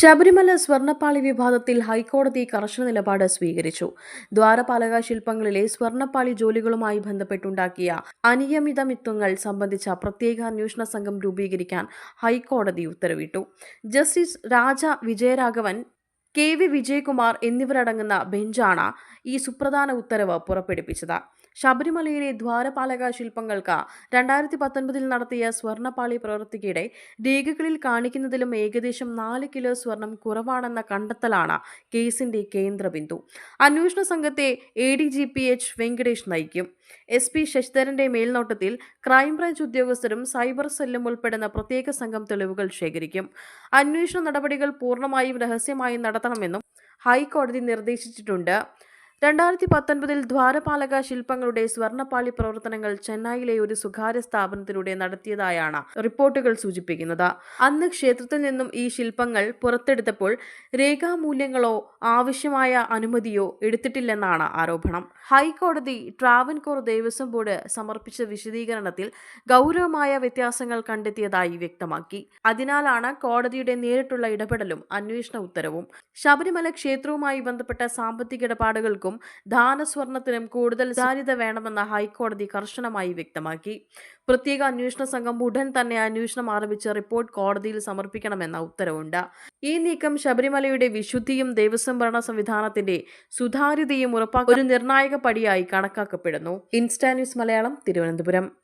ശബരിമല സ്വർണപ്പാളി വിവാദത്തിൽ ഹൈക്കോടതി കർശന നിലപാട് സ്വീകരിച്ചു. ദ്വാരപാലക ശില്പങ്ങളിലെ സ്വർണപ്പാളി ജോലികളുമായി ബന്ധപ്പെട്ടുണ്ടാക്കിയ അനിയമിതമിത്വങ്ങൾ സംബന്ധിച്ച പ്രത്യേക അന്വേഷണ സംഘം രൂപീകരിക്കാൻ ഹൈക്കോടതി ഉത്തരവിട്ടു. Justice Raja Vijayaraghavan K V Vijayakumar എന്നിവരടങ്ങുന്ന ബെഞ്ചാണ് ഈ സുപ്രധാന ഉത്തരവ് പുറപ്പെടുവിച്ചത്. ശബരിമലയിലെ ദ്വാരപാലക ശില്പങ്ങൾക്ക് രണ്ടായിരത്തി പത്തൊൻപതിൽ നടത്തിയ സ്വർണപാളി പ്രവൃത്തിക്കിടെ രേഖകളിൽ കാണിക്കുന്നതിലും ഏകദേശം നാല് കിലോ സ്വർണം കുറവാണെന്ന കണ്ടെത്തലാണ് കേസിന്റെ കേന്ദ്രബിന്ദു. അന്വേഷണ സംഘത്തെ A D G P H Venkatesh നയിക്കും. എസ് പി ശശിധരന്റെ മേൽനോട്ടത്തിൽ ക്രൈംബ്രാഞ്ച് ഉദ്യോഗസ്ഥരും സൈബർ സെല്ലും ഉൾപ്പെടുന്ന പ്രത്യേക സംഘം തെളിവുകൾ ശേഖരിക്കും. അന്വേഷണ നടപടികൾ പൂർണമായും രഹസ്യമായും നടത്തണമെന്നും ഹൈക്കോടതി നിർദ്ദേശിച്ചിട്ടുണ്ട്. രണ്ടായിരത്തി പത്തൊൻപതിൽ ദ്വാരപാലക ശില്പങ്ങളുടെ സ്വർണപ്പാളി പ്രവർത്തനങ്ങൾ ചെന്നൈയിലെ ഒരു സ്വകാര്യ സ്ഥാപനത്തിലൂടെ നടത്തിയതായാണ് റിപ്പോർട്ടുകൾ സൂചിപ്പിക്കുന്നത്. അന്ന് ക്ഷേത്രത്തിൽ നിന്നും ഈ ശില്പങ്ങൾ പുറത്തെടുത്തപ്പോൾ രേഖാമൂല്യങ്ങളോ ആവശ്യമായ അനുമതിയോ എടുത്തിട്ടില്ലെന്നാണ് ആരോപണം. ഹൈക്കോടതി ട്രാവൻകോർ ദേവസ്വം ബോർഡ് സമർപ്പിച്ച വിശദീകരണത്തിൽ ഗൗരവമായ വ്യത്യാസങ്ങൾ കണ്ടെത്തിയതായി വ്യക്തമാക്കി. അതിനാലാണ് കോടതിയുടെ നേരിട്ടുള്ള ഇടപെടലും അന്വേഷണ ഉത്തരവും. ശബരിമല ക്ഷേത്രവുമായി ബന്ധപ്പെട്ട സാമ്പത്തിക ഇടപാടുകൾക്കും ദാനസ്വർണത്തിനും കൂടുതൽ സാധ്യത വേണമെന്ന് ഹൈക്കോടതി കർശനമായി വ്യക്തമാക്കി. പ്രത്യേക അന്വേഷണ സംഘം ഉടൻ തന്നെ അന്വേഷണം ആരംഭിച്ച് റിപ്പോർട്ട് കോടതിയിൽ സമർപ്പിക്കണമെന്ന ഉത്തരവുണ്ട്. ഈ നീക്കം ശബരിമലയുടെ വിശുദ്ധിയും ദേവസ്വം ഭരണ സംവിധാനത്തിന്റെ സുതാര്യതയും ഉറപ്പാക്കുന്ന ഒരു നിർണായക പടിയായി കണക്കാക്കപ്പെടുന്നു. Insta news Malayalam Thiruvananthapuram.